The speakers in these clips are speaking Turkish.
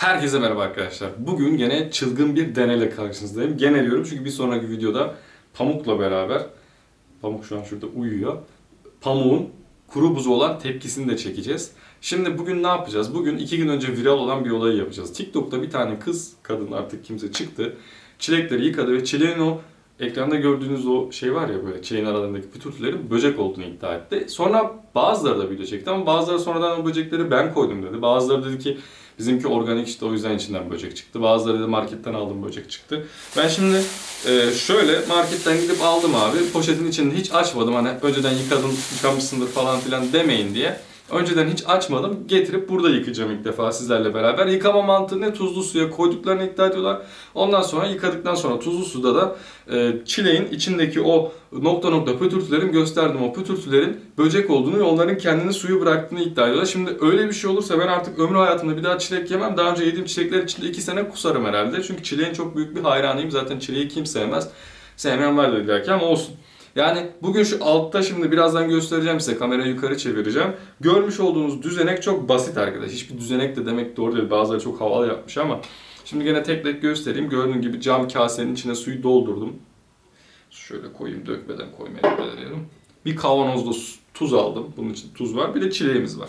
Herkese merhaba arkadaşlar. Bugün gene çılgın bir deneyle karşınızdayım. Gene diyorum çünkü bir sonraki videoda Pamuk'la beraber, Pamuk şu an şurada uyuyor. Pamuk'un kuru buzu olan tepkisini de çekeceğiz. Şimdi bugün ne yapacağız? Bugün iki gün önce viral olan bir olayı yapacağız. TikTok'ta bir tane kız, kadın artık kimse çıktı. Çilekleri yıkadı ve çileğin o ekranda gördüğünüz o şey var ya böyle çileğin aralarındaki pütürtülerin böcek olduğunu iddia etti. Sonra bazıları da video çekti ama bazıları sonradan o böcekleri ben koydum dedi. Bazıları dedi ki Bizimki organik işte o yüzden içinden böcek çıktı. Bazıları da marketten aldım böcek çıktı. Ben şimdi e, şöyle marketten gidip aldım abi. Poşetin içini hiç açmadım. Hani önceden yıkadın, yıkamışsındır falan filan demeyin diye. Önceden hiç açmadım. Getirip burada yıkayacağım ilk defa sizlerle beraber. Yıkama mantığı ne? Tuzlu suya koyduklarını iddia ediyorlar. Ondan sonra yıkadıktan sonra tuzlu suda da e, çileğin içindeki o nokta nokta pütürtülerin gösterdim o pütürtülerin böcek olduğunu ve onların kendini suyu bıraktığını iddia ediyorlar. Şimdi öyle bir şey olursa ben artık ömrü hayatımda bir daha çilek yemem. Daha önce yediğim çilekler içinde 2 sene kusarım herhalde. Çünkü çileğin çok büyük bir hayranıyım. Zaten çileği kim sevmez. Sevmeyen var dediler ki ama olsun. Yani bugün şu altta şimdi birazdan göstereceğim size kamerayı yukarı çevireceğim. Görmüş olduğunuz düzenek çok basit arkadaş. Hiçbir düzenek de demek doğru değil. Bazıları çok havalı yapmış ama. Şimdi gene tek tek göstereyim. Gördüğün gibi cam kasenin içine suyu doldurdum. Şöyle koyayım dökmeden koymayı deneyelim. Bir kavanozda tuz aldım. Bunun için tuz var. Bir de çileğimiz var.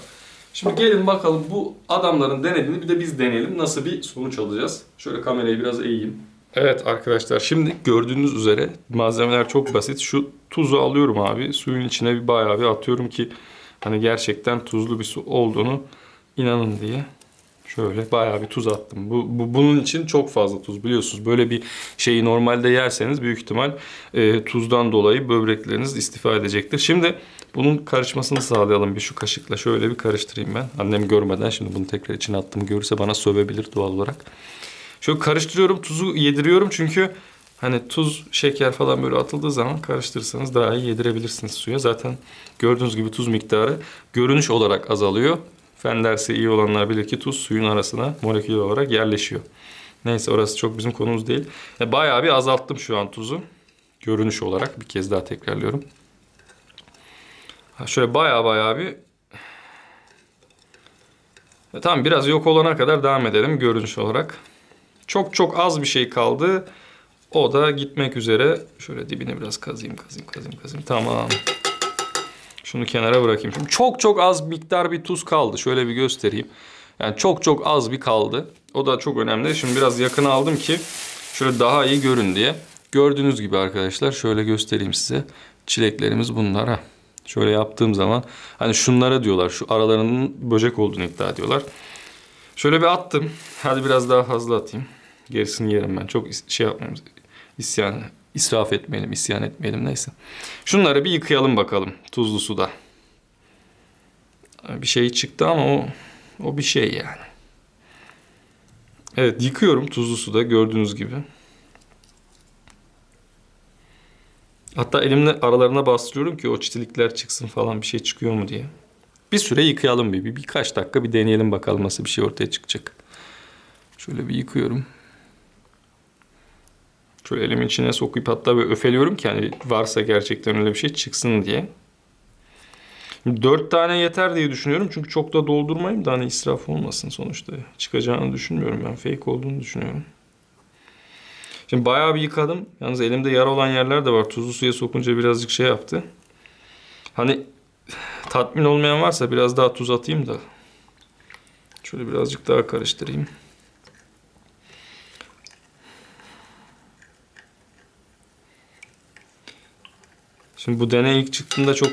Şimdi gelin bakalım bu adamların denediğini bir de biz deneyelim. Nasıl bir sonuç alacağız. Şöyle kamerayı biraz eğeyim. Evet arkadaşlar şimdi gördüğünüz üzere malzemeler çok basit. Şu tuzu alıyorum abi. Suyun içine bir bayağı bir atıyorum ki hani gerçekten tuzlu bir su olduğunu inanın diye. Şöyle bayağı bir tuz attım. Bu, bu bunun için çok fazla tuz biliyorsunuz. Böyle bir şeyi normalde yerseniz büyük ihtimal e, tuzdan dolayı böbrekleriniz istifa edecektir. Şimdi bunun karışmasını sağlayalım bir şu kaşıkla. Şöyle bir karıştırayım ben. Annem görmeden şimdi bunu tekrar içine attım. Görürse bana sövebilir doğal olarak. Şöyle karıştırıyorum, tuzu yediriyorum çünkü hani tuz, şeker falan böyle atıldığı zaman karıştırırsanız daha iyi yedirebilirsiniz suya. Zaten gördüğünüz gibi tuz miktarı görünüş olarak azalıyor. Fen dersi iyi olanlar bilir ki tuz suyun arasına molekül olarak yerleşiyor. Neyse orası çok bizim konumuz değil. E, bayağı bir azalttım şu an tuzu. Görünüş olarak bir kez daha tekrarlıyorum. Şöyle bayağı bayağı bir e, tamam biraz yok olana kadar devam edelim görünüş olarak. Çok çok az bir şey kaldı. O da gitmek üzere. Şöyle dibine biraz kazayım, kazayım, kazayım, kazayım. Tamam. Şunu kenara bırakayım. Şimdi çok çok az miktar bir tuz kaldı. Şöyle bir göstereyim. Yani çok çok az bir kaldı. O da çok önemli. Şimdi biraz yakına aldım ki şöyle daha iyi görün diye. Gördüğünüz gibi arkadaşlar şöyle göstereyim size. Çileklerimiz bunlar ha. Şöyle yaptığım zaman hani şunlara diyorlar. Şu aralarının böcek olduğunu iddia ediyorlar. Şöyle bir attım. Hadi biraz daha fazla atayım. Gerisini yerim ben. Çok şey yapmayalım. İsyan, israf etmeyelim, isyan etmeyelim neyse. Şunları bir yıkayalım bakalım tuzlu suda. Bir şey çıktı ama o o bir şey yani. Evet yıkıyorum tuzlu suda gördüğünüz gibi. Hatta elimle aralarına bastırıyorum ki o çitilikler çıksın falan bir şey çıkıyor mu diye. Bir süre yıkayalım bir, bir birkaç dakika bir deneyelim bakalım nasıl bir şey ortaya çıkacak. Şöyle bir yıkıyorum. Şöyle elimin içine sokup hatta böyle öfeliyorum ki hani varsa gerçekten öyle bir şey çıksın diye. Dört tane yeter diye düşünüyorum çünkü çok da doldurmayayım da hani israf olmasın sonuçta. Çıkacağını düşünmüyorum ben fake olduğunu düşünüyorum. Şimdi bayağı bir yıkadım. Yalnız elimde yara olan yerler de var. Tuzlu suya sokunca birazcık şey yaptı. Hani tatmin olmayan varsa biraz daha tuz atayım da. Şöyle birazcık daha karıştırayım. Şimdi bu deney ilk çıktığında çok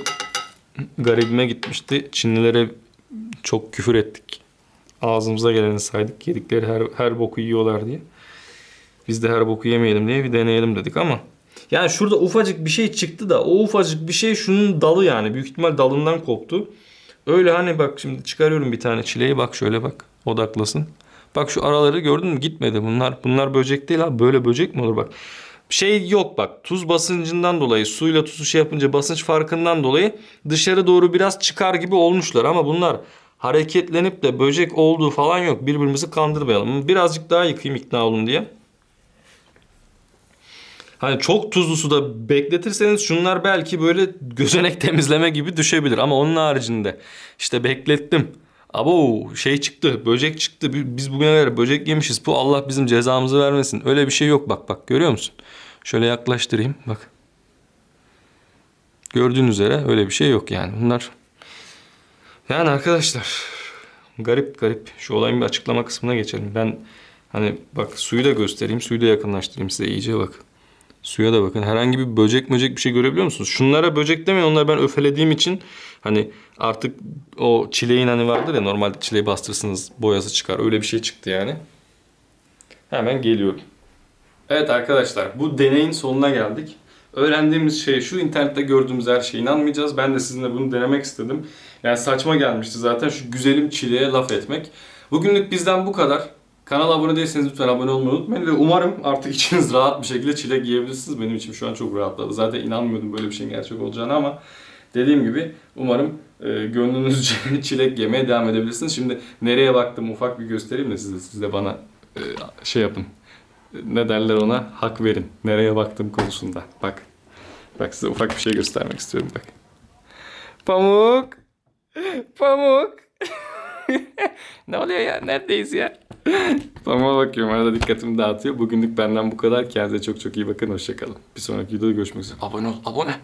garibime gitmişti. Çinlilere çok küfür ettik. Ağzımıza geleni saydık. Yedikleri her, her boku yiyorlar diye. Biz de her boku yemeyelim diye bir deneyelim dedik ama. Yani şurada ufacık bir şey çıktı da o ufacık bir şey şunun dalı yani. Büyük ihtimal dalından koptu. Öyle hani bak şimdi çıkarıyorum bir tane çileği bak şöyle bak odaklasın. Bak şu araları gördün mü gitmedi bunlar. Bunlar böcek değil abi böyle böcek mi olur bak. Şey yok bak tuz basıncından dolayı suyla tuzu şey yapınca basınç farkından dolayı dışarı doğru biraz çıkar gibi olmuşlar ama bunlar hareketlenip de böcek olduğu falan yok. Birbirimizi kandırmayalım. Birazcık daha yıkayayım ikna olun diye. Hani çok tuzlu suda bekletirseniz şunlar belki böyle gözenek temizleme gibi düşebilir. Ama onun haricinde işte beklettim. Abo şey çıktı, böcek çıktı. Bi- Biz bugüne kadar böcek yemişiz. Bu Allah bizim cezamızı vermesin. Öyle bir şey yok bak bak görüyor musun? Şöyle yaklaştırayım bak. Gördüğün üzere öyle bir şey yok yani. Bunlar yani arkadaşlar garip garip. Şu olayın bir açıklama kısmına geçelim. Ben hani bak suyu da göstereyim. Suyu da yakınlaştırayım size iyice bak. Suya da bakın. Herhangi bir böcek böcek bir şey görebiliyor musunuz? Şunlara böcek demeyin. Onları ben öfelediğim için hani artık o çileğin hani vardır ya normalde çileği bastırırsınız boyası çıkar. Öyle bir şey çıktı yani. Hemen geliyorum. Evet arkadaşlar bu deneyin sonuna geldik. Öğrendiğimiz şey şu internette gördüğümüz her şeye inanmayacağız. Ben de sizinle bunu denemek istedim. Yani saçma gelmişti zaten şu güzelim çileğe laf etmek. Bugünlük bizden bu kadar. Kanala abone değilseniz lütfen abone olmayı unutmayın ve umarım artık içiniz rahat bir şekilde çilek yiyebilirsiniz. Benim için şu an çok rahatladı. Zaten inanmıyordum böyle bir şeyin gerçek olacağını ama dediğim gibi umarım e, gönlünüzce çilek yemeye devam edebilirsiniz. Şimdi nereye baktım ufak bir göstereyim de size, siz de bana e, şey yapın ne derler ona hak verin. Nereye baktım konusunda. Bak. Bak size ufak bir şey göstermek istiyorum bak. Pamuk. Pamuk. ne oluyor ya? Neredeyiz ya? Pamuğa bakıyorum. Arada dikkatimi dağıtıyor. Bugünlük benden bu kadar. Kendinize çok çok iyi bakın. Hoşçakalın. Bir sonraki videoda görüşmek üzere. Abone ol. Abone.